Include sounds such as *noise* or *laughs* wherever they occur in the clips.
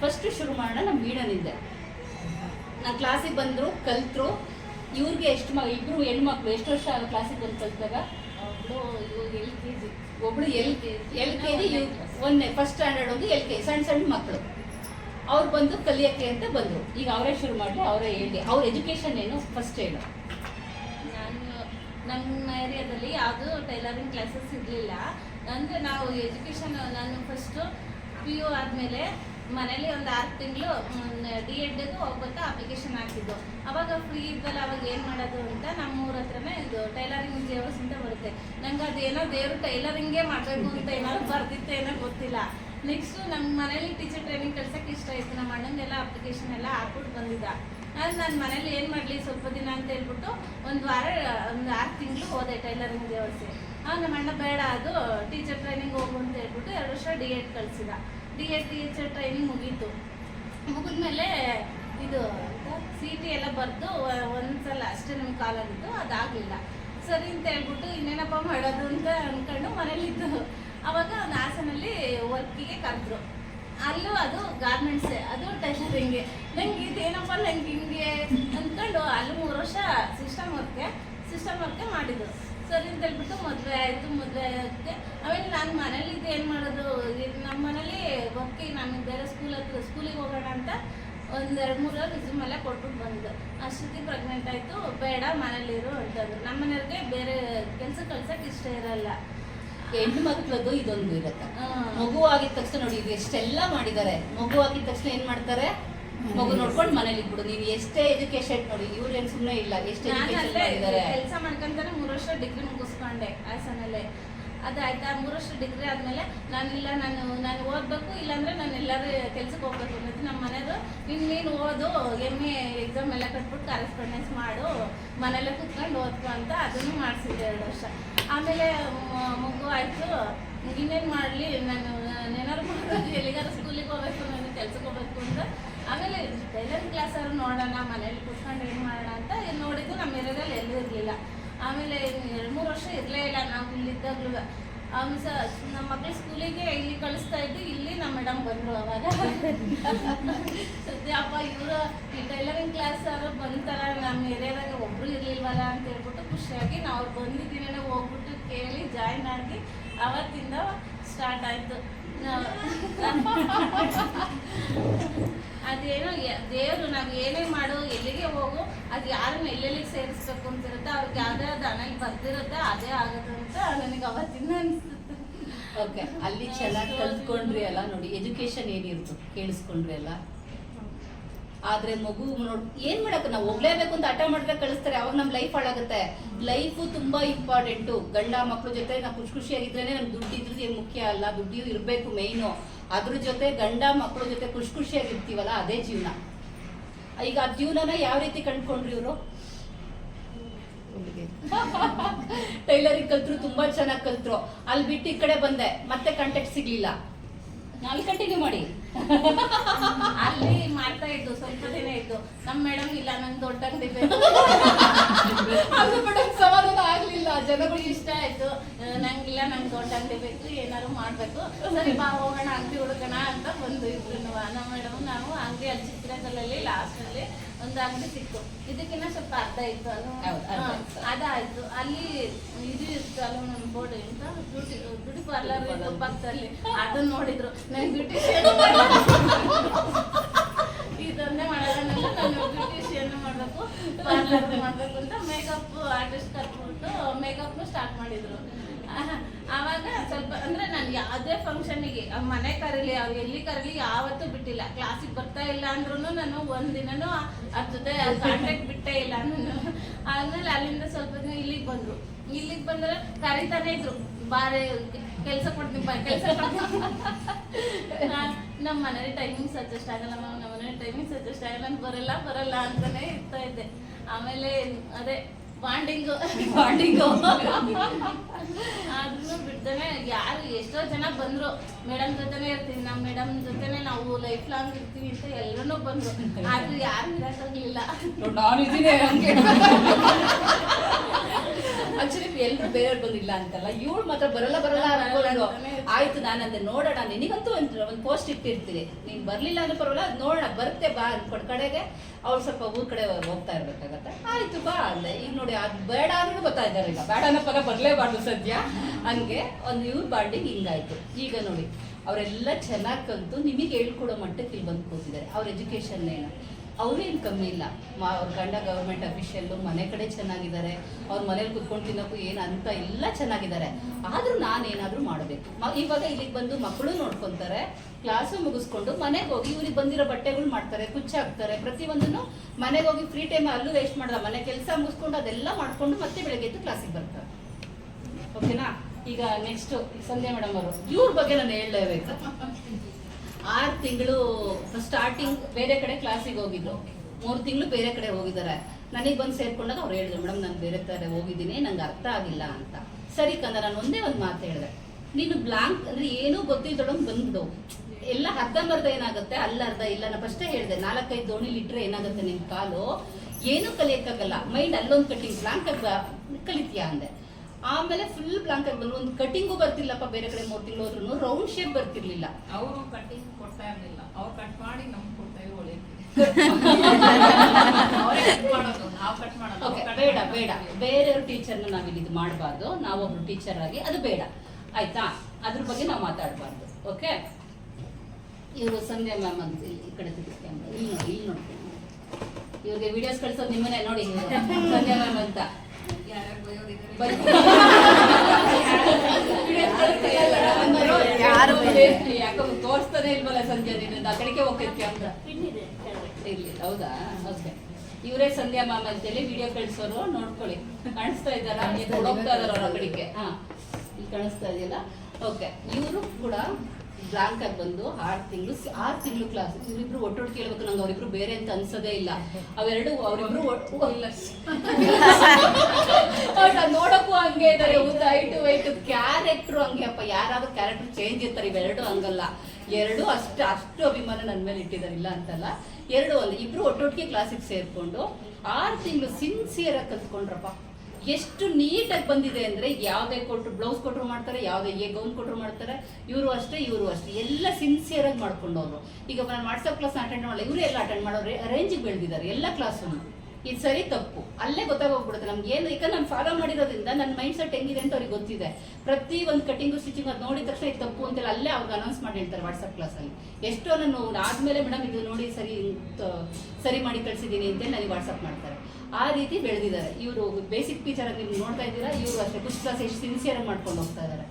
First ಶುರು ಮಾಡೋಣ ನಮ್ಮ ವೀಣನಿಂದ. ನಾ ಕ್ಲಾಸಿಗೆ ಬಂದರು ಕಲ್ತರು. ಇವ್ರಿಗೆ ಎಷ್ಟು ಮಗ ಇಬ್ಬರು ಹೆಣ್ಮಕ್ಳು ಎಷ್ಟು ವರ್ಷ ಕ್ಲಾಸಿಗೆ ಬಂದು ಕಲ್ತಾಗ ಇವಾಗ ಎಲ್ ಕೆ ಜಿ. ಒಬ್ಳು L K L K G ಒಂದನೇ ಫಸ್ಟ್ ಸ್ಟ್ಯಾಂಡರ್ಡ್ ಒಂದು ಎಲ್ ಕೆ ಸಣ್ಣ ಸಣ್ಣ ಮಕ್ಕಳು ಅವ್ರು ಬಂದು ಕಲಿಯೋಕ್ಕೆ ಅಂತ ಬಂದರು. ಈಗ ಅವರೇ ಶುರು ಮಾಡಿ ಅವರೇ ಹೇಳಿ ಅವ್ರ ಎಜುಕೇಷನ್ ಏನು? ಫಸ್ಟ್ ಹೇಳು. ನಾನು ನಮ್ಮ ಏರಿಯಾದಲ್ಲಿ ಯಾವುದು ಟೈಲರಿಂಗ್ ಕ್ಲಾಸಸ್ ಇರಲಿಲ್ಲ. ಅಂದರೆ ನಾವು ಎಜುಕೇಷನ್ ನಾನು ಫಸ್ಟು ಪಿ ಯು ಆದಮೇಲೆ ಮನೇಲಿ ಒಂದು ಆರು ತಿಂಗಳು ಡಿ ಎಡ್ಗೆ ಹೋಗ್ಬೇಕು ಅಪ್ಲಿಕೇಶನ್ ಹಾಕಿದ್ದು ಅವಾಗ ಫ್ರೀ ಇದ್ದಲ್ಲ ಅವಾಗ ಏನು ಮಾಡೋದು ಅಂತ ನಮ್ಮ ಊರ ಹತ್ರನೇ ಇದು ಟೈಲರಿಂಗ್ ಜೇವರ್ಸ್ ಅಂತ ಬರುತ್ತೆ. ನಂಗೆ ಅದೇನೋ ದೇವರು ಟೈಲರಿಂಗೇ ಮಾಡಬೇಕು ಅಂತ ಏನಾದ್ರು ಬರ್ದಿತ್ತು ಏನೋ ಗೊತ್ತಿಲ್ಲ. ನೆಕ್ಸ್ಟು ನಮ್ಮ ಮನೇಲಿ ಟೀಚರ್ ಟ್ರೈನಿಂಗ್ ಕಳ್ಸೋಕ್ಕೆ ಇಷ್ಟ ಇತ್ತು ನಮ್ಮ ಅಣ್ಣಂಗೆಲ್ಲ ಅಪ್ಲಿಕೇಶನ್ ಎಲ್ಲ ಹಾಕ್ಬಿಟ್ಟು ಬಂದಿದ್ದ. ನಾನು ನನ್ನ ಮನೇಲಿ ಏನು ಮಾಡಲಿ, ಸ್ವಲ್ಪ ದಿನ ಅಂತ ಹೇಳ್ಬಿಟ್ಟು ಒಂದು ವಾರ, ಒಂದು ಆರು ತಿಂಗಳು ಹೋದೆ ಟೈಲರಿಂಗ್ ಜೇವರ್ಸಿ ಆಗ ನಮ್ಮ ಅಣ್ಣ ಬೇಡ, ಅದು ಟೀಚರ್ ಟ್ರೈನಿಂಗ್ ಹೋಗು ಅಂತ ಹೇಳ್ಬಿಟ್ಟು ಎರಡು ವರ್ಷ ಡಿ ಎಡ್ ಕಳಿಸಿದ. ಡಿ ಎಡ್ ಟೀಚರ್ ಟ್ರೈನಿಂಗ್ ಮುಗೀತು. ಮುಗಿದ್ಮೇಲೆ ಇದು ಸಿ ಟಿ ಎಲ್ಲ ಬರೆದು ಒಂದ್ಸಲ ಅಷ್ಟೇ ನಮ್ಗೆ ಕಾಲಾಗಿತ್ತು ಅದಾಗಲಿಲ್ಲ. ಸರಿ ಅಂತ ಹೇಳ್ಬಿಟ್ಟು ಇನ್ನೇನಪ್ಪ ಮಾಡೋದು ಅಂತ ಅಂದ್ಕೊಂಡು ಮನೇಲಿದ್ದು. ಅವಾಗ ಒಂದು ಹಾಸನಲ್ಲಿ ವರ್ಕಿಗೆ ಕರೆದ್ರು. ಅಲ್ಲೂ ಅದು ಗಾರ್ಮೆಂಟ್ಸೇ ಅದು ಟೈಲರಿಂಗೆ ನಂಗೆ ಇದೇನಪ್ಪ ನಂಗೆ ಹಿಂಗೆ ಅಂದ್ಕೊಂಡು ಅಲ್ಲಿ ಮೂರು ವರ್ಷ ಸಿಸ್ಟಮ್ ವರ್ಕೆ ಸಿಸ್ಟಮ್ ವರ್ಕೆ ಮಾಡಿದ್ದು. ಸರಿ ಅಂತ ಹೇಳ್ಬಿಟ್ಟು ಮದುವೆ ಆಯಿತು, ಮದುವೆ ಆಗುತ್ತೆ. ಆಮೇಲೆ ನಾನು ಮನೇಲಿದ್ದು ಏನು ಮಾಡೋದು? ನಮ್ಮ ಮನೇಲಿ ವರ್ಕಿಗೆ ನಾನು ಬೇರೆ ಸ್ಕೂಲ್ ಹತ್ರ ಸ್ಕೂಲಿಗೆ ಹೋಗೋಣ ಅಂತ ಒಂದು ಎರಡು ಮೂರು ರಿಸ್ಯೂಮ್ ಎಲ್ಲ ಕೊಟ್ಬಿಟ್ಟು ಬಂದು ಅಷ್ಟೊತ್ತಿಗೆ ಪ್ರೆಗ್ನೆಂಟ್ ಆಯಿತು ಬೇಡ ಮನೇಲಿರು ಅಂತಂದ್ರು. ನಮ್ಮ ಮನೆಯವ್ರಿಗೆ ಬೇರೆ ಕೆಲಸ ಕಳ್ಸಕ್ಕೆ ಇಷ್ಟ ಇರಲ್ಲ. ಹೆಣ್ಣು ಮಕ್ಳದ್ದು ಇದೊಂದು ಇರುತ್ತೆ. ಮಗು ಆಗಿದ ತಕ್ಷಣ ನೋಡಿ ಇದು ಎಷ್ಟೆಲ್ಲ ಮಾಡಿದ್ದಾರೆ. ಮಗು ಆಗಿದ ತಕ್ಷಣ ಏನ್ ಮಾಡ್ತಾರೆ? ಮಗು ನೋಡ್ಕೊಂಡು ಮನೇಲಿ ಬಿಡು ನೀವು ಎಷ್ಟೇ ಎಜುಕೇಶನ್ ನೋಡಿ ಇವ್ರೇನ್ ಸುಮ್ಮನೆ ಇಲ್ಲ ಎಷ್ಟೇ ಕೆಲಸ ಮಾಡ್ಕೊಂತಾನೆ ಮೂರು ವರ್ಷ ಡಿಗ್ರಿ ಮುಗಿಸ್ಕೊಂಡೆ ಹಾಸನಲ್ಲೇ. ಅದಾಯ್ತಾ? ಮೂರು ವರ್ಷ ಡಿಗ್ರಿ ಆದ್ಮೇಲೆ ನಾನಿಲ್ಲ ನಾನು ನಾನು ಓದಬೇಕು ಎಲ್ಲರೂ ಕೆಲ್ಸಕ್ಕೆ ಹೋಗ್ಬೇಕು ಅನ್ನೋದು ನಮ್ಮ ಮನೆಯವರು ಇನ್ನು ನೀನು ಓದು ಎಂ ಎ ಎಕ್ಸಾಮ್ ಎಲ್ಲ ಕಟ್ಬಿಟ್ಟು ಕರೆಸ್ಪಾಂಡೆನ್ಸ್ ಮಾಡು, ಮನೆಯಲ್ಲೇ ಕುತ್ಕೊಂಡು ಓದ್ಕೊ ಅಂತ ಅದನ್ನು ಮಾಡಿಸಿದ್ದೆ ಎರಡು ವರ್ಷ. ಆಮೇಲೆ ಮಗು ಆಯಿತು ಇನ್ನೇನು ಮಾಡಲಿ? ನಾನು ಏನಾರು ಮಾಡೋದು ಎಲ್ಲಿಗಾರು ಸ್ಕೂಲಿಗೆ ಹೋಗ್ಬೇಕು, ನಾನು ಕೆಲ್ಸಕ್ಕೆ ಹೋಗ್ಬೇಕು ಅಂತ. ಆಮೇಲೆ ಟೈಲರಿಂಗ್ ಕ್ಲಾಸ್ ಅವ್ರು ನೋಡೋಣ ಮನೇಲಿ ಕುತ್ಕೊಂಡು ಏನು ಮಾಡೋಣ ಅಂತ ನೋಡಿದ್ದು ನಮ್ಮ ಏರಿಯಾದಲ್ಲಿ ಎಲ್ಲೂ ಇರಲಿಲ್ಲ. ಆಮೇಲೆ ಎರಡು ಮೂರು ವರ್ಷ ಇರಲೇ ಇಲ್ಲ, ನಾವು ಇಲ್ಲಿದ್ದಾಗ್ಲೂ ಆಮೇಲೆ ನಮ್ಮ ಮಕ್ಳು ಸ್ಕೂಲಿಗೆ ಇಲ್ಲಿ ಕಳಿಸ್ತಾ ಇದ್ದು ಮೇಡಮ್ ಬಂದರು ಅವಾಗ. ಸದ್ಯಪ್ಪ ಇವರು ಈ ಟೈಲರಿಂಗ್ ಕ್ಲಾಸ್ ಅವರು ಬಂತಾರ ನಮ್ಮ ಏರಿಯಾದಾಗ ಒಬ್ರು ಇರ್ಲಿಲ್ವಲ್ಲ ಅಂತ ಹೇಳ್ಬಿಟ್ಟು ಖುಷಿಯಾಗಿ ನಾವು ಅವ್ರು ಬಂದಿದ್ದೀನೇನೋ ಹೋಗ್ಬಿಟ್ಟು ಕೇಳಿ ಜಾಯ್ನ್ ಆಗಿ ಅವತ್ತಿಂದ ಸ್ಟಾರ್ಟ್ ಆಯಿತು. ಅದೇನೋ ದೇವರು ನಾವು ಏನೇ ಮಾಡು, ಎಲ್ಲಿಗೆ ಹೋಗು, ಅದು ಯಾರನ್ನ ಎಲ್ಲೆಲ್ಲಿಗೆ ಸೇರಿಸ್ಬೇಕು ಅಂತಿರುತ್ತೆ ಅವ್ರಿಗೆ ಯಾವ್ದೇ ಹಣ ಬರ್ದಿರುತ್ತೆ ಅದೇ ಆಗುತ್ತೆ ಅಂತ ನನಗೆ ಅವತ್ತಿಂದ ಅನಿಸುತ್ತೆ ಓಕೆ, ಅಲ್ಲಿ ಚೆನ್ನಾಗಿ ಕಲ್ತ್ಕೊಂಡ್ರಿ ಅಲ್ಲ ನೋಡಿ ಎಜುಕೇಶನ್ ಏನಿರ್ತು, ಕೇಳಿಸ್ಕೊಂಡ್ರಿ ಅಲ್ಲ? ಆದ್ರೆ ಮಗು ನೋಡ್, ಏನ್ ಮಾಡಕ್ಕೆ ನಾವು ಹೋಗ್ಲೇಬೇಕು ಅಂತ ಹಠ ಮಾಡಿದ್ರೆ ಕಳಿಸ್ತಾರೆ, ಅವಾಗ ನಮ್ ಲೈಫ್ ಹಾಳಾಗುತ್ತೆ. ಲೈಫ್ ತುಂಬಾ ಇಂಪಾರ್ಟೆಂಟು ಗಂಡ ಮಕ್ಳ ಜೊತೆ ನಾವು ಖುಷಿ ಖುಷಿಯಾಗಿದ್ರೇನೆ ನಮ್ ದುಡ್ಡು ಏನ್ ಮುಖ್ಯ ಅಲ್ಲ? ದುಡ್ಡು ಇರಬೇಕು ಮೇಯ್ನು ಅದ್ರ ಜೊತೆ ಗಂಡ ಮಕ್ಳ ಜೊತೆ ಖುಷಿ ಖುಷಿಯಾಗಿರ್ತೀವಲ್ಲ, ಅದೇ ಜೀವನ. ಈಗ ಆ ಜೀವನನ ಯಾವ ರೀತಿ ಕಂಡ್ಕೊಂಡ್ರಿ ಇವರು? *laughs* ಟೈಲರಿಂಗ್ ಕಲ್ತ್ರು ತುಂಬಾ ಚೆನ್ನಾಗಿ ಕಲ್ತ್ರು. ಅಲ್ಲಿ ಬಿಟ್ಟು ಈ ಕಡೆ ಬಂದೆ ಮತ್ತೆ ಕಾಂಟ್ಯಾಕ್ಟ್ ಸಿಗ್ಲಿಲ್ಲ. ಅಲ್ಲಿ ಕಂಟಿನ್ಯೂ ಮಾಡಿ. *laughs* ಅಲ್ಲಿ ಮಾಡ್ತಾ ಇದ್ದು ಸ್ವಲ್ಪ ದಿನ ಇದ್ದು. ನಮ್ಮ ಮೇಡಮ್ ಇಲ್ಲ ನಂಗೆ ದೊಡ್ಡ ಅಂಗಡಿ ಬೇಕು ಅದು ಮೇಡಮ್ ಸಮಾಧಾನ ಆಗ್ಲಿಲ್ಲ ಜನಗಳಿಗೆ ಇಷ್ಟ ಆಯ್ತು. ನಂಗಿಲ್ಲ ನಂಗೆ ದೊಡ್ಡ ಅಂಗಡಿ ಬೇಕು ಏನಾದ್ರು ಮಾಡ್ಬೇಕು. ಸರಿ ಬಾ ಹೋಗೋಣ ಅಂಗಡಿ ಹುಡುಕೋಣ ಅಂತ ಬಂದು ಇಬ್ರು ನಮ್ಮ ಮೇಡಮ್ ನಾವು ಅಂಗಡಿ ಅಲ್ಲಿ ಚಿತ್ರದಲ್ಲಿ ಲಾಸ್ಟ್ ಅಲ್ಲಿ. ಒಂದು ಅಂಗಡಿ ಸಿಕ್ತು ಇದಕ್ಕಿನ್ನ ಸ್ವಲ್ಪ ಅರ್ಧ ಇತ್ತು ಇತ್ತು. ಅದಾಯ್ತು. ಅಲ್ಲಿ ಇದು ಇತ್ತು ಅಲ್ಲ ನಮ್ಮ ಬೋರ್ಡ್ ಎಂತ ಬ್ಯೂಟಿ ಬ್ಯೂಟಿ ಪಾರ್ಲರ್ ಪಕ್ಕದಲ್ಲಿ. ಅದನ್ನ ನೋಡಿದ್ರು. ನಂಗೆ ಬ್ಯೂಟಿಷಿಯನ್ ಇದನ್ನೇ ಮಾಡೋಣ ನಾನು ಬ್ಯೂಟಿಷಿಯನ್ ಮಾಡಬೇಕು ಪಾರ್ಲರ್ ಮಾಡಬೇಕು ಅಂತ ಮೇಕಪ್ ಆರ್ಟಿಸ್ಟ್ ಕರ್ಕೊಂಡು ಮೇಕಪ್ ಸ್ಟಾರ್ಟ್ ಮಾಡಿದ್ರು. ಆವಾಗ ಸ್ವಲ್ಪ ಅಂದ್ರೆ ನಾನು ಯಾವುದೇ ಫಂಕ್ಷನಿಗೆ ಮನೆ ಕರೀಲಿ ಅವ್ರು ಎಲ್ಲಿ ಕರೀಲಿ ಯಾವತ್ತೂ ಬಿಟ್ಟಿಲ್ಲ. ಕ್ಲಾಸಿಗೆ ಬರ್ತಾ ಇಲ್ಲ ಅಂದ್ರೂ ನಾನು ಒಂದಿನನೂ ಅದ್ರ ಜೊತೆ ಕಾಂಟ್ಯಾಕ್ಟ್ ಬಿಟ್ಟೇ ಇಲ್ಲ ನಾನು. ಆದ್ಮೇಲೆ ಅಲ್ಲಿಂದ ಸ್ವಲ್ಪ ದಿನ ಇಲ್ಲಿಗೆ ಬಂದ್ರು. ಇಲ್ಲಿಗೆ ಬಂದ್ರೆ ಕರಿತಾನೆ ಇದ್ರು. ಬಾರೆ ಕೆಲಸ ಕೊಡ್ತೀನಿ ಬಾ ಕೆಲಸ ನಮ್ಮ ಮನೇಲಿ ಟೈಮಿಂಗ್ ಸಜೆಸ್ಟ್ ಆಗಲ್ಲ ನಮ್ಮ ಮನೇಲಿ ಟೈಮಿಂಗ್ ಸಜೆಸ್ಟ್ ಆಗಲ್ಲ, ಬರಲ್ಲ ಬರಲ್ಲ ಅಂತಾನೆ ಇರ್ತಾ ಇದ್ದೆ. ಆಮೇಲೆ ಅದೇ ಬಾಂಡಿಂಗು. ಬಾಂಡಿಂಗು. ಆದ್ರೂ ಬಿಡ್ತಾನೆ. ಯಾರು ಎಷ್ಟೋ ಜನ ಬಂದ್ರು. ಮೇಡಮ್ ಜೊತೆನೇ ಇರ್ತೀನಿ. ನಮ್ಮ ಮೇಡಮ್ ಜೊತೆನೆ ನಾವು ಲೈಫ್ ಲಾಂಗ್ ಇರ್ತೀವಿ ಅಂತ ಎಲ್ಲರೂ ಬಂದ್ರು. ಆದ್ರೂ ಯಾರು ಇರಕ್ಕಾಗ್ಲಿಲ್ಲ. ನಾನು ಇದೀನಿ ಆಕ್ಚುಲಿ ಎಲ್ಲರೂ ಬೇರೆಯವ್ರು ಬಂದಿಲ್ಲ ಅಂತಲ್ಲ. ಇವಳು ಮಾತ್ರ ಬರಲ್ಲ ಬರಲ್ಲ ಅನ್ಕೊಂಡು ಆಯ್ತು, ನಾನು ಅದನ್ನ ನೋಡೋಣ, ನಿನಗಂತೂ ಒಂದು ಒಂದು ಪೋಸ್ಟ್ ಇಟ್ಟಿರ್ತೀನಿ. ನೀನು ಬರಲಿಲ್ಲ ಅಂದ್ರೆ ಪರವಾಗಿಲ್ಲ, ಅದು ನೋಡೋಣ ಬರುತ್ತೆ ಬಾ ಅನ್ಕೊಂಡ್ ಕಡೆಗೆ. ಅವ್ರು ಸ್ವಲ್ಪ ಊರ್ ಕಡೆ ಹೋಗ್ತಾ ಇರ್ಬೇಕಾಗತ್ತೆ. ಆಯ್ತು, ಬಾ ಅಂದೆ. ಈಗ ನೋಡಿ, ಅದು ಬೇಡ ಅಂದ್ರೂ ಬರ್ತಾ ಇದ್ದಾರೆ ಬೇಡ ಅನ್ನೋ ಪದ ಬರ್ಲೇಬಾರ್ದು ಸದ್ಯ. ಹಂಗೆ ಒಂದು ಇವ್ರ ಬಾಂಡಿಂಗ್ ಹಿಂಗಾಯ್ತು ಈಗ ನೋಡಿ, ಅವರೆಲ್ಲ ಚೆನ್ನಾಗಿ ಕಲಿತು, ನಿಮಗೆ ಹೇಳ್ಕೊಡೋ ಮಟ್ಟಕ್ಕೆ ಇಲ್ಲಿ ಬಂದು ಕೂತಿದ್ದಾರೆ. ಅವ್ರ ಎಜುಕೇಶನ್ ಏನು? ಅವ್ರೇನು ಕಮ್ಮಿ ಇಲ್ಲ. ಮಾ ಅವ್ರ ಗಂಡ ಗೌರ್ಮೆಂಟ್ ಅಫಿಷಿಯಲ್ಲು ಮನೆ ಕಡೆ ಚೆನ್ನಾಗಿದ್ದಾರೆ. ಅವ್ರ ಮನೇಲಿ ಕುತ್ಕೊಂಡು ತಿನ್ನೋಕ್ಕೂ ಏನು ಅಂತ ಎಲ್ಲ ಚೆನ್ನಾಗಿದ್ದಾರೆ. ಆದರೂ ನಾನೇನಾದರೂ ಮಾಡಬೇಕು. ಮ ಇವಾಗ ಇಲ್ಲಿಗೆ ಬಂದು ಮಕ್ಕಳು ನೋಡ್ಕೊತಾರೆ ಕ್ಲಾಸು ಮುಗಿಸ್ಕೊಂಡು ಮನೆಗೆ ಹೋಗಿ ಇವ್ರಿಗೆ ಬಂದಿರೋ ಬಟ್ಟೆಗಳು ಮಾಡ್ತಾರೆ ಕುಚ್ಚಾಕ್ತಾರೆ ಪ್ರತಿಯೊಂದನ್ನು ಮನೆಗೆ ಹೋಗಿ ಫ್ರೀ ಟೈಮ್ ಅಲ್ಲೂ ವೇಸ್ಟ್ ಮಾಡಲ್ಲ. ಮನೆ ಕೆಲಸ ಮುಗಿಸ್ಕೊಂಡು ಅದೆಲ್ಲ ಮಾಡ್ಕೊಂಡು ಮತ್ತೆ ಬೆಳಗ್ಗೆ ಎದ್ದು ಕ್ಲಾಸಿಗೆ ಬರ್ತಾರೆ. ಓಕೆನಾ ಈಗ ನೆಕ್ಸ್ಟ್ ಸಂಧ್ಯಾ ಮೇಡಮ್ ಅವರು. ಇವ್ರ ಬಗ್ಗೆ ನಾನು ಹೇಳಲೇಬೇಕು ಆರು ತಿಂಗಳು ಸ್ಟಾರ್ಟಿಂಗ್ ಬೇರೆ ಕಡೆ ಕ್ಲಾಸಿಗೆ ಹೋಗಿದ್ರು. ಮೂರು ತಿಂಗಳು ಬೇರೆ ಕಡೆ ಹೋಗಿದ್ದಾರೆ. ನನಗೆ ಬಂದು ಸೇರ್ಕೊಂಡಾಗ ಅವ್ರು ಹೇಳಿದ್ರು ಮೇಡಮ್ ನಾನು ಬೇರೆ ಕಡೆ ಹೋಗಿದ್ದೀನಿ, ನಂಗೆ ಅರ್ಥ ಆಗಿಲ್ಲ ಅಂತ. ಸರಿ ಕಂದ ನಾನು ಒಂದೇ ಒಂದು ಮಾತು ಹೇಳಿದೆ. ನೀನು ಬ್ಲಾಂಕ್ ಅಂದ್ರೆ ಏನೂ ಗೊತ್ತಿದ್ದೊಳಗೆ ಬಂದು ಎಲ್ಲ ಅರ್ಧಂಬರ್ಧ ಏನಾಗುತ್ತೆ? ಅಲ್ಲ, ಅರ್ಧ ಇಲ್ಲ. ನಾನು ಫಸ್ಟೇ ಹೇಳಿದೆ, ನಾಲ್ಕೈದು ದೋಣಿ ಇಟ್ರೆ ಏನಾಗುತ್ತೆ ನಿನ್ನ ಕಾಲು? ಏನೂ ಕಲಿಯೋಕ್ಕಾಗಲ್ಲ. ಮೈಂಡ್ ಅಲ್ಲೊಂದು ಕಟ್ಟಿಂಗ್ ಬ್ಲಾಂಕ್ ಕಲಿತೀಯಾ ಅಂದೆ. ಆಮೇಲೆ ಫುಲ್ ಬ್ಲಾಂಕ್ ಆಗಿ ಒಂದು ಕಟಿಂಗು ಬರ್ತಿಲ್ಲಪ್ಪ ಬೇರೆ ಕಡೆ ಮೂರು ತಿಂಗಳು ಹೋದ್ರು ರೌಂಡ್ ಶೇಪ್ ಬರ್ತಿರ್ಲಿಲ್ಲ. ಅವರು ಕಟಿಂಗ್ ಕೊಡ್ತಾ ಇರ್ಲಿಲ್ಲ. *laughs* ಅವ್ರು ಕಟ್ ಮಾಡಿ ನಮ್ಗೆ ಕೊಡ್ತಾ ಇದ್ರು ಒಳ್ಳೆ ಅವರೇ ಕಟ್ ಮಾಡೋದು. ನಾವು ಕಟ್ ಮಾಡೋದು. ಓಕೆ ಬೇಡ ಬೇಡ. ಬೇರೆಯವ್ರ ಟೀಚರ್ನ ನಾವಿಲ್ಲಿ ಇದು ಮಾಡಬಾರ್ದು. ನಾವೊಬ್ರು ಟೀಚರ್ ಆಗಿ ಅದು ಬೇಡ. ಆಯ್ತಾ? ಅದ್ರ ಬಗ್ಗೆ ನಾವು ಮಾತಾಡಬಾರ್ದು. ಓಕೆ ಇವರು ಸಂಧ್ಯಾ ಮ್ಯಾಮ್ ಅಂತ ಈ ಕಡೆ ಇಲ್ಲಿ ನೋಡಿ ಇಲ್ಲಿ ನೋಡಿ. ಇವ್ರಿಗೆ ವಿಡಿಯೋಸ್ ಕಳ್ಸೋದು ನಿಮ್ಮನೆ ನೋಡಿ. ಸಂಧ್ಯಾ ಮ್ಯಾಮ್ ಅಂತ. *laughs* ಯಾರು ಯಾಕೋ ತೋರಿಸ್ತಾನೆ ಇಲ್ವಲ್ಲ ಸಂಧ್ಯಾ ನೀನು ಆ ಕಡೆಗೆ ಹೋಗ್ತೈತಿ ಅಂತ. ಇರ್ಲಿ ಹೌದಾ? ಓಕೆ ಇವರೇ ಸಂಧ್ಯಾ ಮಾಮ ಅಂತೇಳಿ ವಿಡಿಯೋ ಕಳಿಸೋರು ನೋಡ್ಕೊಳ್ಳಿ. ಕಾಣಿಸ್ತಾ ಇದ್ದಾರಾ? ಹೋಗ್ತಾ ಇದಾರ ಅವ್ರ ಕಡೆಗೆ ಹಾ ಇಲ್ಲಿ ಕಾಣಿಸ್ತಾ ಇದೆಯಲ್ಲ? ಓಕೆ ಇವರು ಕೂಡ ಬ್ಲಾಂಕ್ ಆಗಿ ಬಂದು ಆರು ತಿಂಗಳು ಆರು ತಿಂಗಳು ಕ್ಲಾಸ್ ಇವರಿಬ್ರು ಒಟ್ಟೊಟ್ಟು ಕೇಳಬೇಕು ನಂಗೆ ಅವರಿಬ್ರು ಬೇರೆ ಅಂತ ಅನ್ಸೋದೇ ಇಲ್ಲ. ಅವೆರಡು ಅವರಿಬ್ರು ನೋಡಕ್ಕೂ ಹಂಗೆ ಇದಾರೆ ಉದ್ದ ಹೈಟು ವೈಟು ಕ್ಯಾರೆಕ್ಟ್ರು ಹಂಗೆ. ಅಪ್ಪ ಯಾರಾದ್ರೂ ಕ್ಯಾರೆಕ್ಟರ್ ಚೇಂಜ್ ಇರ್ತಾರೆ ಇವೆರಡು ಹಂಗಲ್ಲ. ಎರಡು ಅಷ್ಟು ಅಷ್ಟು ಅಭಿಮಾನ ನನ್ನ ಮೇಲೆ ಇಟ್ಟಿದ್ದಾರೆ ಇಲ್ಲ ಅಂತಲ್ಲ. ಎರಡು ಒಂದು ಇಬ್ರು ಒಟ್ಟೊಟ್ಟಿಗೆ ಕ್ಲಾಸಿಗೆ ಸೇರ್ಕೊಂಡು ಆರು ತಿಂಗಳು ಸಿನ್ಸಿಯರ್ ಆಗಿ ಕಲ್ತ್ಕೊಂಡ್ರಪ್ಪ. ಎಷ್ಟು ನೀಟಾಗಿ ಬಂದಿದೆ ಅಂದ್ರೆ ಯಾವುದೇ ಕೊಟ್ಟರು ಬ್ಲೌಸ್ ಕೊಟ್ಟರು ಮಾಡ್ತಾರೆ, ಯಾವುದೇ ಏ ಗೌನ್ ಕೊಟ್ಟರು ಮಾಡ್ತಾರೆ, ಇವರು ಅಷ್ಟೇ ಇವರು ಅಷ್ಟೇ. ಎಲ್ಲ ಸಿನ್ಸಿಯರ್ ಆಗಿ ಮಾಡ್ಕೊಂಡವ್ರು. ಈಗ ನಾನು ವಾಟ್ಸಪ್ ಕ್ಲಾಸ್ ಅಟೆಂಡ್ ಮಾಡಲ್ಲ, ಇವರು ಎಲ್ಲ ಅಟೆಂಡ್ ಮಾಡೋರು ರೇಂಜಿಗೆ ಬೆಳೆದಿದ್ದಾರೆ, ಎಲ್ಲ ಕ್ಲಾಸು ಇದು ಸರಿ ತಪ್ಪು. ಅಲ್ಲೇ ಗೊತ್ತಾಗೋಗ್ಬಿಡುತ್ತೆ ನಮ್ಗೆ. ಏನು ಈಗ ನಾನು ಫಾಲೋ ಮಾಡಿರೋದ್ರಿಂದ ನನ್ನ ಮೈಂಡ್ ಸೆಟ್ ಹೆಂಗಿದೆ ಅಂತ ಅವ್ರಿಗೆ ಗೊತ್ತಿದೆ. ಪ್ರತಿ ಒಂದು ಕಟಿಂಗು ಸ್ಟಿಚಿಂಗ್ ಅದು ನೋಡಿದ ತಕ್ಷಣ ಇದು ತಪ್ಪು ಅಂತೇಳಿ ಅಲ್ಲೇ ಅವ್ರಿಗೆ ಅನೌನ್ಸ್ ಮಾಡಿ ಹೇಳ್ತಾರೆ ವಾಟ್ಸಪ್ ಕ್ಲಾಸಲ್ಲಿ ಎಷ್ಟೋ ನಾನು ಆದಮೇಲೆ ಮೇಡಮ್ ಇದು ನೋಡಿ ಸರಿ ಸರಿ ಮಾಡಿ ಕಳಿಸಿದ್ದೀನಿ ಅಂತೇಳಿ ನನಗೆ ವಾಟ್ಸಪ್ ಮಾಡ್ತಾರೆ. ಆ ರೀತಿ ಬೆಳೆದಿದ್ದಾರೆ. ಇವರು ಬೇಸಿಕ್ ಟೀಚರ್ ಆಗಿ ನೀವು ನೋಡ್ತಾ ಇದ್ದೀರಾ? ಇವರು ಅಷ್ಟೇ. ಕ್ಲಾಸ್ ಎಷ್ಟು ಸಿನ್ಸಿಯರ್ ಮಾಡ್ಕೊಂಡು ಹೋಗ್ತಾ ಇದ್ದಾರೆ.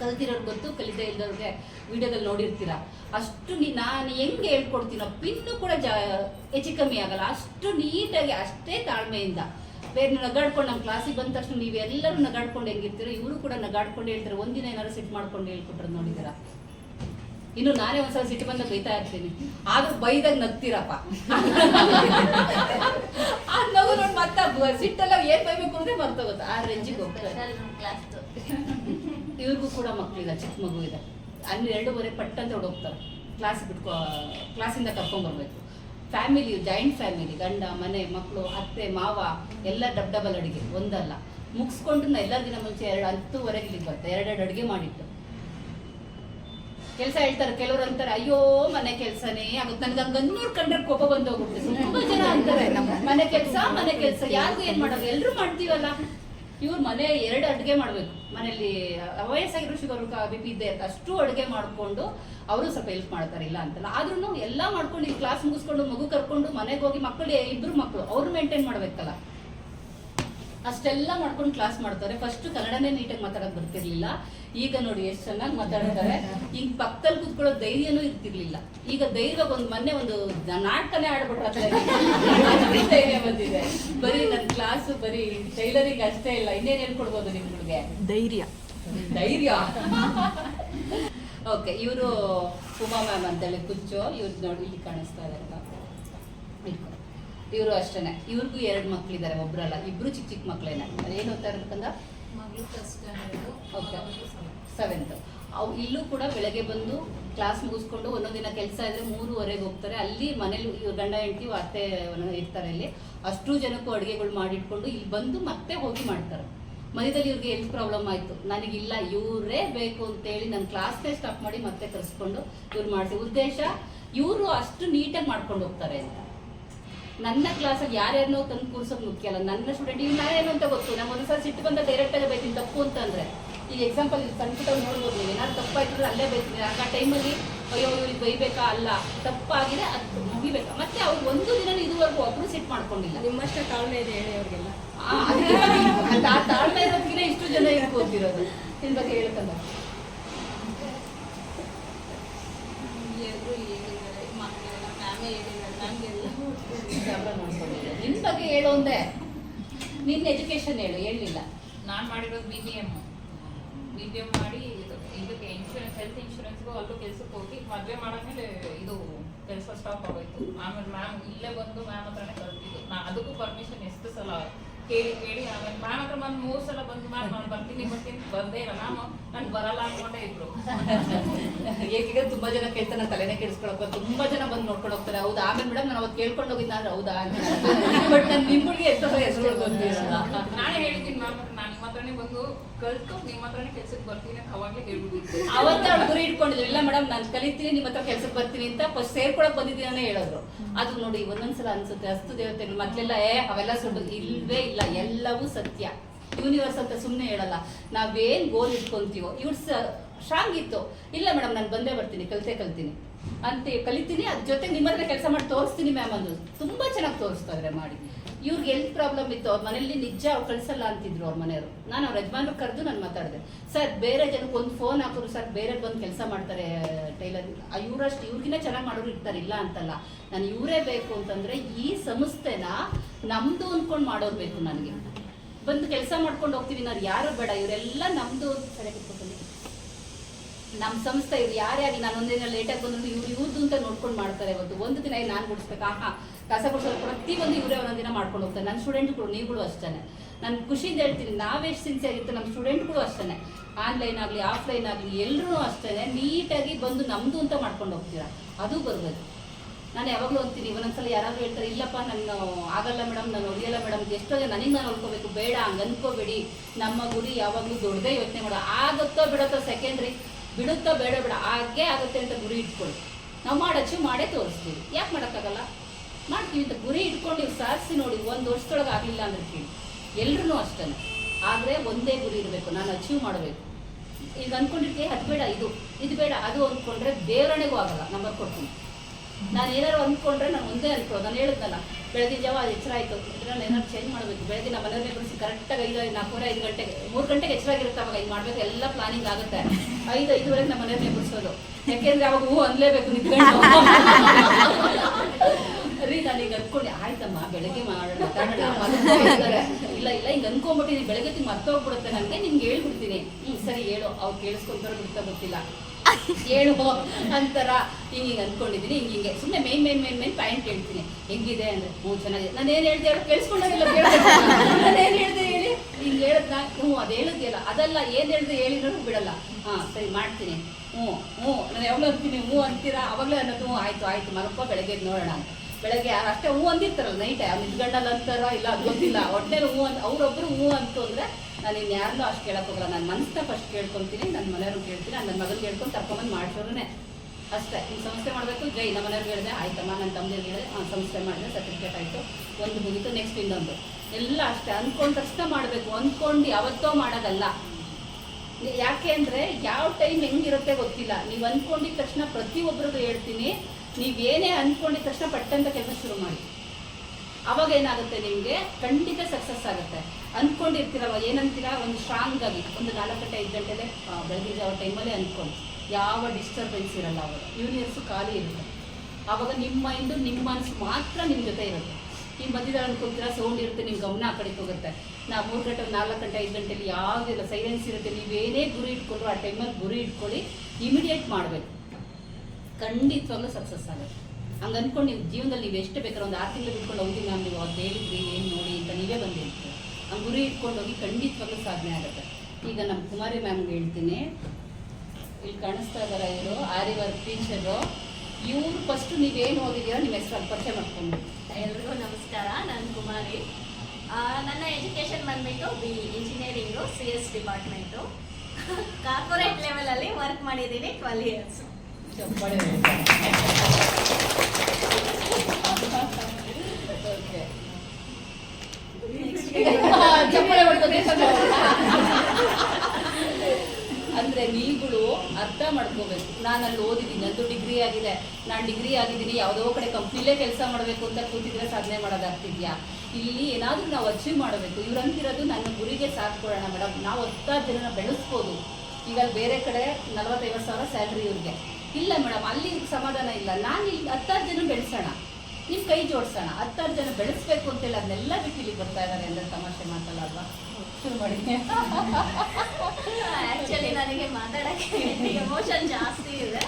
ಕಲ್ತಿರೋರು ಗೊತ್ತು, ಕಲಿತಾ ಇಲ್ದವ್ರಿಗೆ ವಿಡಿಯೋದಲ್ಲಿ ನೋಡಿರ್ತೀರ? ಅಷ್ಟು ನೀ ನಾನು ಹೆಂಗೆ ಹೇಳ್ಕೊಡ್ತೀನೋ, ಪಿನ್ನು ಕೂಡ ಜಾ ಹೆಚ್ಚು ಕಮ್ಮಿ ಆಗಲ್ಲ. ಅಷ್ಟು ನೀಟಾಗಿ, ಅಷ್ಟೇ ತಾಳ್ಮೆಯಿಂದ. ಬೇರೆ ನಗಾಡ್ಕೊಂಡು ನಮ್ಮ ಕ್ಲಾಸಿಗೆ ಬಂದ ತಕ್ಷಣ ನೀವೆಲ್ಲರೂ ನಗಾಡ್ಕೊಂಡು ಹೆಂಗಿರ್ತೀರೋ, ಇವರು ಕೂಡ ನಗಾಡ್ಕೊಂಡು ಹೇಳ್ತಾರೆ. ಒಂದಿನ ಏನಾದ್ರು ಸಿಟ್ಟು ಮಾಡ್ಕೊಂಡು ಹೇಳ್ಕೊಟ್ರೆ ನೋಡಿದ್ದೀರಾ ಇನ್ನು ನಾನೇ ಒಂದ್ಸಲ ಸಿಟ್ಟು ಬಂದಾಗ ಬೈತಾ ಇರ್ತೀನಿ. ಆದ್ರೂ ಬೈದಾಗ ನಗ್ತೀರಪ್ಪ. ಆ ನಗು ನೋಡಿ ಸಿಟ್ಟೆಲ್ಲ ಏನ್ ಬೈಬೇಕು ಅಂದ್ರೆ ಮರ್ತೋಗುತ್ತೆ. ಆ ರೇಂಜಿಗೆ ಹೋಗ್ತಾರೆ. ಇವ್ರಿಗೂ ಕೂಡ ಮಕ್ಕಳಿಲ್ಲ ಚಿಕ್ಕ ಮಗು ಇದೆ. ಅಲ್ಲಿ ಎರಡೂವರೆ ಪಟ್ ಅಂತ ಹೊಡೋಗ್ತಾರೆ ಕ್ಲಾಸ್ ಬಿಟ್ಕೊ ಕ್ಲಾಸಿಂದ ಕರ್ಕೊಂಡ್ಬರ್ಬೇಕು ಫ್ಯಾಮಿಲಿ ಜಾಯಿಂಟ್ ಫ್ಯಾಮಿಲಿ ಗಂಡ, ಮನೆ ಮಕ್ಕಳು ಅತ್ತೆ, ಮಾವ, ಎಲ್ಲ ಡಬ್ ಡಬಲ್ ಅಡುಗೆ, ಒಂದಲ್ಲ. ಮುಗಿಸ್ಕೊಂಡು ಎಲ್ಲ ದಿನ ಮುಂಚೆ ಎರಡು, ಹತ್ತುವರೆಗೆ ಇಲ್ಲಿಗೆ ಬರ್ತೆ. ಎರಡೆರಡು ಅಡುಗೆ ಮಾಡಿಟ್ಟು. ಕೆಲಸ ಹೇಳ್ತಾರೆ, ಕೆಲವ್ರು ಅಂತಾರೆ, ಅಯ್ಯೋ, ಮನೆ ಕೆಲಸನೇ ಆಗುತ್ತೆ. ನನಗೆ ಹಂಗನ್ನೂರು ಕಂಡ್ರೆ ಕೋಪ ಬಂದು ಹೋಗುತ್ತೆ ತುಂಬಾ ಜನ ಅಂತಾರೆ, ಮನೆ ಕೆಲಸ ಮನೆ ಕೆಲಸ. ಯಾರಿಗೂ ಏನ್ ಮಾಡೋದು? ಎಲ್ಲರೂ ಮಾಡ್ತೀವಲ್ಲ. ಇವ್ರು ಮನೆ ಎರಡು ಅಡುಗೆ ಮಾಡಬೇಕು. ಮನೆಯಲ್ಲಿ ವಯಸ್ಸಾಗಿರೋ ಶುಗರ್ ಬಿ, ಪಿ ಇದ್ದೇ ಅಷ್ಟು ಅಡುಗೆ ಮಾಡಿಕೊಂಡು ಅವರು ಸ್ವಲ್ಪ ಹೆಲ್ಪ್ ಮಾಡ್ತಾರೆ, ಇಲ್ಲ ಅಂತಲ್ಲ. ಆದ್ರೂ ಎಲ್ಲ ಮಾಡ್ಕೊಂಡು ಈ ಕ್ಲಾಸ್ ಮುಗಿಸ್ಕೊಂಡು ಮಗು ಕರ್ಕೊಂಡು ಮನೆಗೆ ಹೋಗಿ ಮಕ್ಕಳು ಇಬ್ರು ಮಕ್ಕಳು ಅವ್ರು ಮೇಂಟೈನ್ ಮಾಡ್ಬೇಕಲ್ಲ. ಅಷ್ಟೆಲ್ಲ ಮಾಡ್ಕೊಂಡು ಕ್ಲಾಸ್ ಮಾಡ್ತಾರೆ. ಫಸ್ಟ್ ಕನ್ನಡನೇ ನೀಟಾಗಿ ಮಾತಾಡೋಕೆ ಬರ್ತಿರ್ಲಿಲ್ಲ. ಈಗ ನೋಡಿ ಎಷ್ಟು ಚೆನ್ನಾಗಿ ಮಾತಾಡ್ತಾರೆ. ಈಗ ಪಕ್ಕದಲ್ಲಿ ಕೂತ್ಕೊಳ್ಳೋ ಧೈರ್ಯನೂ ಇರ್ತಿರ್ಲಿಲ್ಲ. ಈಗ ಧೈರ್ಯ ಒಂದು ಮೊನ್ನೆ ಒಂದು ನಾಟಕನೇ ಆಡ್ಬಿಟ್ರೆ ಧೈರ್ಯ ಬಂದಿದೆ. ಬರೀ ನನ್ನ ಕ್ಲಾಸ್ ಬರೀ ಟೈಲರಿಂಗ್ ಅಷ್ಟೇ ಇಲ್ಲ ಇನ್ನೇನ್ ಹೇಳ್ಕೊಡ್ಬೋದು ನಿಮ್ಗಳಿಗೆ? ಧೈರ್ಯ. ಧೈರ್ಯ. ಓಕೆ ಇವರು ಉಮಾ ಮ್ಯಾಮ್ ಅಂತೇಳಿ ಕುಚ್ಚು ಇವ್ರು ನೋಡಿ ಇಲ್ಲಿ ಕಾಣಿಸ್ತಾ ಇದೆ ಇಟ್ಕೊ ಇವರು ಅಷ್ಟೇನೆ. ಇವ್ರಿಗೂ ಎರಡು ಮಕ್ಳಿದ್ದಾರೆ ಒಬ್ರಲ್ಲ. ಇಬ್ರು ಚಿಕ್ಕ ಚಿಕ್ಕ ಮಕ್ಕಳೇನೆ ಅದೇನು ಓದ್ತಾ ಸೆವೆಂತ್ ಅವು ಇಲ್ಲೂ ಕೂಡ ಬೆಳಗ್ಗೆ ಬಂದು ಕ್ಲಾಸ್ ಮುಗಿಸ್ಕೊಂಡು ಒಂದೊಂದು ದಿನ ಕೆಲಸ ಇದ್ರೆ ಮೂರುವರೆಗೆ ಹೋಗ್ತಾರೆ. ಅಲ್ಲಿ ಮನೇಲಿ ಇವ್ರು ಗಂಡ ಹೆಂಡತಿ ಅತ್ತೆ ಇರ್ತಾರೆ ಅಲ್ಲಿ. ಅಷ್ಟು ಜನಕ್ಕೂ ಅಡುಗೆಗಳು ಮಾಡಿಟ್ಕೊಂಡು ಇಲ್ಲಿ ಬಂದು ಮತ್ತೆ ಹೋಗಿ ಮಾಡ್ತಾರೆ. ಮನೆಯಲ್ಲಿ ಇವ್ರಿಗೆ ಹೆಲ್ತ್ ಪ್ರಾಬ್ಲಮ್ ಆಯಿತು. ನನಗಿಲ್ಲ ಇವರೇ ಬೇಕು ಅಂತೇಳಿ ನನ್ನ ಕ್ಲಾಸ್ನೇ ಸ್ಟಾಪ್ ಮಾಡಿ ಮತ್ತೆ ಕರೆಸ್ಕೊಂಡು ಇವ್ರು ಮಾಡ್ತೀವಿ. ಉದ್ದೇಶ ಇವರು ಅಷ್ಟು ನೀಟಾಗಿ ಮಾಡ್ಕೊಂಡು ಹೋಗ್ತಾರೆ ಅಂತ. ನನ್ನ ಕ್ಲಾಸಲ್ಲಿ ಯಾರ್ಯಾರನ್ನೋ ತಂದು ಕೂರ್ಸೋದು ಮುಖ್ಯ ಅಲ್ಲ. ನನ್ನ ಸ್ಟೂಡೆಂಟ್ ನಾನು ನಾನೇನು ಅಂತ ಗೊತ್ತು. ನಾನು ಒಂದ್ಸಲ ಸಿಟ್ಟು ಬಂದ ಡೈರೆಕ್ಟಾಗಿ ಬೈತೀನಿ ತಪ್ಪು ಅಂತಂದ್ರೆ ಈಗ ಎಕ್ಸಾಂಪಲ್ ಸಣ್ಣ ನೋಡ್ಬೋದು ನೀವು. ಏನಾದ್ರು ತಪ್ಪಾಯ್ತು ಅಲ್ಲೇ ಬೈತೀನಿ. ಆ ಟೈಮಲ್ಲಿ ಅಯ್ಯೋ ಇವ್ರಿಗೆ ಬೈಬೇಕಾ? ಅಲ್ಲ. ತಪ್ಪಾಗಿದೆ ಅದು ಮುಗಿಬೇಕಾ? ಮತ್ತೆ ಅವ್ರು ಒಂದು ದಿನ ಇದುವರೆಗೂ ಒಬ್ರು ಸಿಟ್ ಮಾಡ್ಕೊಂಡಿಲ್ಲ. ನಿಮ್ಮಷ್ಟೇ ತಾಳ್ಮೆ ಇದೆ ಹೇಳಿ ಅವ್ರಿಗೆಲ್ಲ. ಆ, ತಾಳ್ಮೆ ಇರೋದಕ್ಕಿಂತ ಇಷ್ಟು ಜನ ಇರ್ಬೋದಿರೋದು ನಿಮ್ಮ ಬಗ್ಗೆ ಹೇಳ್ಕಲ್ಲ ಎಲ್ಲರೂ ಹೇಳಿದ್ದಾರೆ ಮಕ್ಕಳೆಲ್ಲ ಮ್ಯಾಮೇ ಹೇಳಿದ್ದಾರೆ ನನಗೆಲ್ಲ ಕ್ಯಾಮ್ರಾ ಬಗ್ಗೆ ಹೇಳು ಒಂದೇ ನಿನ್ನ ಎಜುಕೇಶನ್ ಹೇಳು, ಹೇಳಿಲ್ಲ. ನಾನು ಮಾಡಿರೋದು B B M B B M ಮಾಡಿ ಇದು ಇದಕ್ಕೆ ಇನ್ಶೂರೆನ್ಸ್ ಹೆಲ್ತ್ ಇನ್ಶೂರೆನ್ಸ್ಗೂ ಅಲ್ಲೂ ಕೆಲ್ಸಕ್ಕೆ ಹೋಗಿ ಮದುವೆ ಮಾಡಾದ್ಮೇಲೆ ಇದು ಕೆಲಸ ಸ್ಟಾಪ್ ಆಗೋಯ್ತು. ಆಮೇಲೆ ಮ್ಯಾಮ್ ಇಲ್ಲೇ ಬಂದು ಮ್ಯಾಮ್ ಹತ್ರನೇ ಕಲ್ತಿದ್ದು ನಾ ಅದಕ್ಕೂ ಪರ್ಮಿಷನ್ ಎಷ್ಟು ಸಲ ಕೇಳಿ ಕೇಳಿ ಆಮೇಲೆ ಮ್ಯಾಮ್ ಹತ್ರ ಬಂದು ಮೂರು ಸಲ ಬಂದು ಮ್ಯಾಮ್ ನಾನು ಬರ್ತೀನಿ ಬರ್ತೀನಿ ಬಂದೇ ಇಲ್ಲ. ಮ್ಯಾಮ್ ನಾನು ಬರಲ್ಲ ಅನ್ಕೊಂಡೇ ಇದ್ರು. *laughs* ಏಕೆಂದ್ರೆ ತುಂಬಾ ಜನ ಕೇಳ್ತಾರೆ ನಾನು ತಲೆನೇ ಕೆಡಿಸ್ಕೊಳಕ್ಕೆ ತುಂಬಾ ಜನ ಬಂದು ನೋಡ್ಕೊಂಡು ಹೋಗ್ತಾರೆ. ಹೌದಾ? ಆಮೇಲೆ ಮೇಡಮ್ ನಾನು ಅವತ್ತು ಕೇಳ್ಕೊಂಡು ಹೋಗಿದ್ದ ಅಂದ್ರೆ ಹೌದಾ ಬಟ್ ನಾನು ನಿಮ್ಗಳಿಗೆ ಎಷ್ಟೋ ಹೆಸರು ನಾನೇ ಹೇಳಿದ್ದೀನಿ ಮ್ಯಾಮ್ ನಾನು ಹತ್ರನೇ ಬಂದು ಕಲ್ತು ನಿಮ್ಮ ಕೆಲ್ಸಕ್ಕೆ ಬರ್ತೀನಿ ಅಂತ ಅವಾಗಲೇ ಹೇಳ್ಬಿಟ್ಟಿದ್ದೆ ಅವತ್ತ ಅವ್ರು ಇಟ್ಕೊಂಡಿದ್ರು. ಇಲ್ಲ ಮೇಡಮ್, ನಾನು ಕಲಿತೀನಿ, ನಿಮ್ಮ ಹತ್ರ ಕೆಲ್ಸಕ್ಕೆ ಬರ್ತೀನಿ ಅಂತ ಫಸ್ಟ್ ಸೇರ್ಕೊಳಕ್ ಬಂದಿದ್ದೀನೇ ಹೇಳಿದ್ರು. ಅದು ನೋಡಿ ಒಂದೊಂದ್ಸಲ ಅನ್ಸುತ್ತೆ. ಅಸ್ತು ದೇವತೆಗಳು ಮೊದ್ಲೆಲ್ಲ ಏ, ಅವೆಲ್ಲ ಸುಳ್ಳು ಇಲ್ವೇ ಇಲ್ಲ, ಎಲ್ಲವೂ ಸತ್ಯ. ಯೂನಿವರ್ಸ್ ಅಂತ ಸುಮ್ಮನೆ ಹೇಳಲ್ಲ. ನಾವೇನ್ ಗೋಲ್ ಇಟ್ಕೊಂತೀವೋ, ಇವ್ರ ಸ್ಟ್ರಾಂಗ್ ಇತ್ತು. ಇಲ್ಲ ಮೇಡಮ್, ನಾನು ಬಂದೇ ಬರ್ತೀನಿ, ಕಲಿತೆ ಕಲ್ತೀನಿ. ಅಂತ, ಕಲಿತೀನಿ ಅದ್ರ ಜೊತೆ ನಿಮ್ಮ ಹತ್ರ ಕೆಲಸ ಮಾಡಿ ತೋರಿಸ್ತೀನಿ ಮ್ಯಾಮ್ ಅಂದ್ರು. ತುಂಬಾ ಚೆನ್ನಾಗಿ ತೋರಿಸ್ತಾ ಇದ್ರೆ ಮಾಡಿ. ಇವ್ರಿಗೆ ಹೆಲ್ತ್ ಪ್ರಾಬ್ಲಮ್ ಇತ್ತು, ಅವ್ರ ಮನೇಲಿ ನಿಜ ಅವ್ರು ಕಳ್ಸಲ್ಲ ಅಂತಿದ್ರು ಅವ್ರ ಮನೆಯವರು. ನಾನು ಅವ್ರ ಯಜಮಾನ್ರು ಕರೆದು ನಾನು ಮಾತಾಡಿದೆ. ಸರ್, ಬೇರೆ ಜನಕ್ಕೆ ಒಂದು ಫೋನ್ ಹಾಕಿದ್ರು ಸರ್ ಬೇರೆ ಬಂದು ಕೆಲಸ ಮಾಡ್ತಾರೆ, ಟೈಲರ್. ಇವರಷ್ಟು, ಇವ್ರಿಗಿನ್ನ ಚೆನ್ನಾಗಿ ಮಾಡೋರು ಇರ್ತಾರೆ, ಇಲ್ಲ ಅಂತಲ್ಲ. ನಾನು ಇವರೇ ಬೇಕು ಅಂತಂದ್ರೆ ಈ ಸಂಸ್ಥೆನ ನಮ್ದು ಅಂದ್ಕೊಂಡು ಮಾಡೋರು ಬೇಕು ನನಗೆ. ಬಂದು ಕೆಲಸ ಮಾಡ್ಕೊಂಡು ಹೋಗ್ತೀವಿ, ನಾನು ಯಾರು ಬೇಡ, ಇವರೆಲ್ಲ ಕಡೆ ಕೂತ್ಕೊಳ್ಳಿ. ನಮ್ಮ ಸಂಸ್ಥೆ ಇವ್ರು ಯಾರ್ಯಾರು ನಾನು ಒಂದಿನ ಲೇಟಾಗಿ ಬಂದ್ರು ಇವ್ರು ಇವ್ರದ್ದು ಅಂತ ನೋಡ್ಕೊಂಡು ಮಾಡ್ತಾರೆ ಇವತ್ತು. ಒಂದು ದಿನ ನಾನು ಗುಡಿಸ್ಬೇಕು. ಆಹಾ, ಕಸ ಗುಡಿಸೋದು ಪ್ರತಿಯೊಂದು ಇವರೇ ಒಂದೊಂದಿನ ಮಾಡ್ಕೊಂಡು ಹೋಗ್ತಾರೆ. ನನ್ನ ಸ್ಟೂಡೆಂಟ್ಗಳು ನೀವುಗಳು ಅಷ್ಟೇ ನಾನು ಖುಷಿಯಿಂದ ಹೇಳ್ತೀನಿ, ನಾವೆಷ್ಟು ಸಿನ್ಸಿಯರ್ ಇರುತ್ತೆ ನಮ್ಮ ಸ್ಟೂಡೆಂಟ್ಗಳು ಅಷ್ಟೇ ಆನ್ಲೈನ್ ಆಗಲಿ ಆಫ್ಲೈನ್ ಆಗಲಿ ಎಲ್ಲರೂ ಅಷ್ಟೇ ನೀಟಾಗಿ ಬಂದು ನಮ್ಮದು ಅಂತ ಮಾಡ್ಕೊಂಡು ಹೋಗ್ತೀರಾ? ಅದು ಬರಬೇಕು ನಾನು ಯಾವಾಗಲೂ ಅಂತೀನಿ, ಒಂದೊಂದ್ಸಲ ಯಾರಾದರೂ ಹೇಳ್ತಾರೆ, ಇಲ್ಲಪ್ಪ, ನಾನು ಆಗಲ್ಲ ಮೇಡಮ್ ನಾನು ಹೊಡಿಯಲ್ಲ ಮೇಡಮ್ ಎಷ್ಟೋ ನನಗೆ ನಾನು ಹೊಡ್ಕೋಬೇಕು ಬೇಡ, ಹಂಗೆ ಅನ್ಕೋಬೇಡಿ. ನಮ್ಮ ಗುರಿ ಯಾವಾಗಲೂ ದೊಡ್ಡದೇ ಯೋಚನೆ ಮಾಡೋ. ಆಗುತ್ತೋ ಬಿಡುತ್ತೋ ಸೆಕೆಂಡ್ರಿ ಬಿಡುತ್ತೋ ಬೇಡ ಬೇಡ, ಹಾಗೆ ಆಗುತ್ತೆ ಅಂತ ಗುರಿ ಇಟ್ಕೊಳ್ಳಿ. ನಾವು ಮಾಡಿ ಅಚೀವ್ ಮಾಡೇ ತೋರಿಸ್ತೀವಿ. ಯಾಕೆ ಮಾಡೋಕ್ಕಾಗಲ್ಲ? ಮಾಡ್ತೀವಿ ಅಂತ ಗುರಿ ಇಟ್ಕೊಂಡು ನೀವು ಸಾಧಿಸಿ ನೋಡಿ, ಒಂದು ವರ್ಷದೊಳಗೆ ಆಗಲಿಲ್ಲ ಅಂದ್ರೆ ಕೇಳಿ. ಎಲ್ರೂ ಅಷ್ಟೇ ಆದರೆ ಒಂದೇ ಗುರಿ ಇರಬೇಕು, ನಾನು ಅಚೀವ್ ಮಾಡಬೇಕು. ಈಗ ಅಂದ್ಕೊಂಡಿರ್ತೀವಿ ಅದು ಬೇಡ, ಇದು ಇದು ಬೇಡ, ಅದು ಅಂದ್ಕೊಂಡ್ರೆ ದೇವರಣೆಗೂ ಆಗಲ್ಲ, ನಂಬರ್ ಕೊಡ್ತೀನಿ. ನಾನು ಏನಾದ್ರು ಅಂದ್ಕೊಂಡ್ರೆ ನಾನು ಒಂದೇ ಅನ್ಕೊಳ್ಳೋದು ನಾನು ಹೇಳಿದ್ನಲ್ಲ ಬೆಳಗಿನ ಜಾವ ಎಚ್ಚರ ಆಯಿತು ನಾನು ಏನಾದ್ರು ಚೇಂಜ್ ಮಾಡಬೇಕು. ಬೆಳಗ್ಗೆ ನಮ್ಮ ಮನೆಯವ್ರನ್ನೇ ಬಿಡಿಸಿ ಕರೆಕ್ಟಾಗಿ ಐದು ನಾಲ್ಕೂವರೆ ಐದು ಗಂಟೆಗೆ ಮೂರು ಗಂಟೆಗೆ ಎಚ್ಚರ ಆಗಿರುತ್ತೆ ಅವಾಗ ಇದು ಮಾಡಬೇಕು. ಎಲ್ಲ ಪ್ಲಾನಿಂಗ್ ಆಗುತ್ತೆ. ಐದು ಐದುವರೆಗೆ ನಮ್ಮ ಮನೆಯವ್ರನ್ನೇ ಬಿಡಿಸೋದು ಯಾಕೆಂದ್ರೆ ಅವಾಗ ಹೂ ಅನ್ಲೇಬೇಕು ನಿಂತ್ಕೊಂಡು. ರೀ, ನಾನು ಈಗ ಅನ್ಕೊಂಡೆ, ಆಯ್ತಮ್ಮ, ಬೆಳಗ್ಗೆ ಮಾಡೋಣ. ಇಲ್ಲ ಇಲ್ಲ, ಹಿಂಗೆ ಅನ್ಕೊಂಬಿಟ್ಟಿನಿ ಬೆಳಗ್ಗೆ ತಿಂಗ್ ಮರ್ತೋಗ್ಬಿಡುತ್ತೆ ನನಗೆ ನಿಮ್ಗೆ ಹೇಳ್ಬಿಡ್ತೀನಿ. ಹ್ಞೂ ಸರಿ, ಹೇಳು. ಅವ್ರು ಕೇಳಿಸ್ಕೊಂತಾರೆ ಬಿಡ್ತಾ ಗೊತ್ತಿಲ್ಲ ಹೇಳು ಅಂತಾರ. ಹಿಂಗೆ ಹಿಂಗೆ ಅನ್ಕೊಂಡಿದ್ದೀನಿ ಹಿಂಗೆ ಹಿಂಗೆ. ಸುಮ್ಮನೆ main main main main point ಹೇಳ್ತೀನಿ. ಹೆಂಗಿದೆ ಅಂದ್ರೆ, ಹ್ಞೂ, ಚೆನ್ನಾಗಿದೆ. ನಾನು ಏನು ಹೇಳ್ದೆ ಹೇಳಿ? ಕೇಳಿಸ್ಕೊಂಡಾಗಿಲ್ಲ ನಾನು ಏನು ಹೇಳ್ದೆ ಹೇಳಿ? ಹಿಂಗೆ ಹೇಳದ್ ಹ್ಞೂ, ಅದು ಹೇಳಿದ್ಯಲ್ಲ. ಅದಲ್ಲ, ಏನು ಹೇಳ್ದೆ ಹೇಳಿದ್ರು ಬಿಡಲ್ಲ. ಹಾಂ, ಸರಿ, ಮಾಡ್ತೀನಿ. ಹ್ಞೂ ಹ್ಞೂ, ನಾನು ಯಾವಾಗಲೂ ಅಂತೀನಿ, ಹ್ಞೂ ಅಂತೀರಾ? ಅವಾಗಲೇ ಅನ್ನೋದು, ಹ್ಞೂ, ಆಯ್ತು ಆಯ್ತು ಮರಪ್ಪ ಬೆಳಗ್ಗೆ ನೋಡೋಣ ಅಂತ. ಬೆಳಗ್ಗೆ ಅಷ್ಟೇ ಹೂ ಅಂದಿರ್ತಾರಲ್ಲ, ನೈಟ್ ನಿದ್ಗಂಡಲ್ಲಿ ಅಂತಾರ ಇಲ್ಲ, ಅದು ಗೊತ್ತಿಲ್ಲ. ಹೊಟ್ಟೆ ಹೂ ಅಂತ, ಅವ್ರೊಬ್ರು ಹೂ ಅಂತು ಅಂದ್ರೆ ನಾನು ಇನ್ನು ಯಾರನ್ನೂ ಅಷ್ಟು ಕೇಳಕ್ ಹೋಗಲ್ಲ. ನಾನು ಮನಸ್ಸನ್ನ ಫಸ್ಟ್ ಕೇಳ್ಕೊಂತೀನಿ ನನ್ನ ಮನೆಯವ್ರಿಗೆ ಕೇಳ್ತೀನಿ ನನ್ನ ಮಗನ್ ಕೇಳ್ಕೊಂಡು ಕರ್ಕೊಂಬಂದು ಮಾಡ್ಸೋರೇ ಅಷ್ಟೇ ಈ ಸಂಸ್ಥೆ ಮಾಡಬೇಕು, ಜೈ, ನಮ್ಮ ಮನೆಯವ್ರಿಗೆ ಹೇಳಿದೆ, ಆಯ್ತಮ್ಮ ನನ್ನ ತಮ್ಮದೇ ಹೇಳಿದೆ ಆ ಸಂಸ್ಥೆ ಮಾಡಿದೆ ಸರ್ಟಿಫಿಕೇಟ್ ಆಯಿತು, ಒಂದು ಮುಗಿತು ನೆಕ್ಸ್ಟ್ ಇನ್ನೊಂದು. ಎಲ್ಲ ಅಷ್ಟೇ ಅಂದ್ಕೊಂಡ ತಕ್ಷಣ ಮಾಡಬೇಕು ಅಂದ್ಕೊಂಡು ಯಾವತ್ತೋ ಮಾಡೋದಲ್ಲ. ಯಾಕೆ ಅಂದರೆ, ಯಾವ ಟೈಮ್ ಹೆಂಗಿರುತ್ತೆ ಗೊತ್ತಿಲ್ಲ. ನೀವು ಅಂದ್ಕೊಂಡಿದ ತಕ್ಷಣ ಪ್ರತಿಯೊಬ್ಬರಿಗೂ ಹೇಳ್ತೀನಿ ನೀವೇನೇ ಅಂದ್ಕೊಂಡಿದ ತಕ್ಷಣ ಪಟ್ಟಂತ ಕೆಲಸ ಶುರು ಮಾಡಿ. ಅವಾಗ ಏನಾಗುತ್ತೆ ನಿಮಗೆ? ಖಂಡಿತ ಸಕ್ಸಸ್ ಆಗುತ್ತೆ. ಅನ್ಕೊಂಡಿರ್ತೀರವ ಏನಂತೀರಾ? ಒಂದು ಸ್ಟ್ರಾಂಗ್ ಆಗಿ, ಒಂದು ನಾಲ್ಕು ಗಂಟೆ ಐದು ಗಂಟೆಲೆ ಬೆಳಗ್ಗೆ ಜಾವ ಟೈಮಲ್ಲೇ ಅಂದ್ಕೊಂಡು. ಯಾವ ಡಿಸ್ಟರ್ಬೆನ್ಸ್ ಇರಲ್ಲ ಅವರು ಯೂನಿವರ್ಸು ಖಾಲಿ ಇರುತ್ತೆ. ಆವಾಗ ನಿಮ್ಮ ಮೈಂಡು ನಿಮ್ಮ ಮನಸ್ಸು ಮಾತ್ರ ನಿಮ್ಮ ಜೊತೆ ಇರುತ್ತೆ. ನೀವು ಮಧ್ಯದಲ್ಲಿ ಅನ್ಕೊಂತೀರಾ ಸೌಂಡ್ ಇರುತ್ತೆ ನಿಮ್ಮ ಗಮನ ಆ ಹೋಗುತ್ತೆ. ನಾ ಮೂರು ಗಂಟೆ ನಾಲ್ಕು ಗಂಟೆ, ಐದು ಗಂಟೆಯಲ್ಲಿ ಯಾವುದಿಲ್ಲ ಸೈಲೆನ್ಸ್ ಇರುತ್ತೆ. ನೀವೇನೇ ಗುರಿ ಇಟ್ಕೊಂಡ್ರು ಆ ಟೈಮಲ್ಲಿ ಗುರಿ ಇಟ್ಕೊಳ್ಳಿ ಇಮಿಡಿಯೇಟ್ ಮಾಡಬೇಕು. ಖಂಡಿತವಾಗ್ಲೂ ಸಕ್ಸಸ್ ಆಗುತ್ತೆ. ಹಂಗೆ ಅಂದ್ಕೊಂಡು ನೀವು ಜೀವನದಲ್ಲಿ ನೀವು ಎಷ್ಟು ಬೇಕಾದ್ರೆ ಒಂದು ಆರು ತಿಂಗಳು ಬಿಟ್ಕೊಂಡು ಹೋಗಿ ಮ್ಯಾಮ್, ನೀವು ಅದು ಹೇಳಿದ್ರಿ, ಏನು ನೋಡಿ ಅಂತ ನೀವೇ ಹಂಗೆ ಗುರಿ ಇಟ್ಕೊಂಡು ಹೋಗಿ ಖಂಡಿತವಾಗ್ಲೂ ಸಾಧನೆ ಆಗುತ್ತೆ. ಈಗ ನಮ್ಮ ಕುಮಾರಿ ಮ್ಯಾಮ್ಗೆ ಹೇಳ್ತೀನಿ. ಇಲ್ಲಿ ಕಾಣಿಸ್ತಾ ಇದ್ದಾರೆ ಇವರು ಆರಿ ವರ್ಕ್ ಟೀಚರು ಇವ್ರು ಫಸ್ಟ್ ನೀವೇನು ಓದಿದ್ದೀರಾ ನಿಮ್ಮ ಹೆಸರು ಪರಿಚಯ ಮಾಡ್ಕೊಂಡು ಎಲ್ರಿಗೂ ನಮಸ್ಕಾರ ನಾನು ಕುಮಾರಿ. ನನ್ನ ಎಜುಕೇಶನ್ ಬಂದ್ಬಿಟ್ಟು B engineering C S department corporate ಲೆವೆಲಲ್ಲಿ ವರ್ಕ್ ಮಾಡಿದ್ದೀನಿ ಟ್ವೆಲ್ ಇಯರ್ಸ್ *laughs* ಅಂದ್ರೆ ನೀವುಗಳು ಅರ್ಥ ಮಾಡ್ಕೋಬೇಕು. ನಾನು ಅಲ್ಲಿ ಓದಿದ್ದೀನಿ ನಂದು ಡಿಗ್ರಿ ಆಗಿದೆ. ನಾನು ಡಿಗ್ರಿ ಆಗಿದ್ದೀನಿ ಯಾವುದೋ ಕಡೆ ಕಂಪ್ನಿಲೇ ಕೆಲಸ ಮಾಡಬೇಕು ಅಂತ ಕೂತಿದ್ರೆ ಸಾಧನೆ ಮಾಡೋದಾಗ್ತಿದ್ಯಾ? ಇಲ್ಲಿ ಏನಾದರೂ ನಾವು ಅಚೀವ್ ಮಾಡಬೇಕು. ಇವ್ರು ಅಂತಿರೋದು ನನ್ನ ಗುರಿಗೆ ಸಾಥ್ ಮೇಡಮ್ ನಾವು ಹತ್ತಾರು ಜನನ ಬೆಳೆಸ್ಬೋದು. ಈಗ ಅಲ್ಲಿ ಬೇರೆ ಕಡೆ ನಲವತ್ತೈವತ್ತು ಸಾವಿರ ಸ್ಯಾಲ್ರಿ ಇವ್ರಿಗೆ. ಇಲ್ಲ ಮೇಡಮ್ ಅಲ್ಲಿ ಸಮಾಧಾನ ಇಲ್ಲ. ನಾನು ಇಲ್ಲಿ ಹತ್ತಾರು ಜನ ಬೆಳೆಸೋಣ. ನಿಮ್ಮ ಕೈ ಜೋಡಿಸೋಣ ಹತ್ತಾರು ಜನ ಬೆಳೆಸ್ಬೇಕು ಅಂತೇಳಿ ಅದನ್ನೆಲ್ಲ ಬಿಟ್ಟು ಇಲ್ಲಿ ಬರ್ತಾ ಇದ್ದಾರೆ ಎಲ್ಲ ತಮಾಷೆ ಮಾತಲ್ಲ ಅಲ್ವಾ? ಶುರು ಮಾಡಿ ಆ್ಯಕ್ಚುಲಿ ನನಗೆ ಮಾತಾಡೋಕ್ಕೆ ಎಮೋಷನ್ ಜಾಸ್ತಿ ಇದೆ.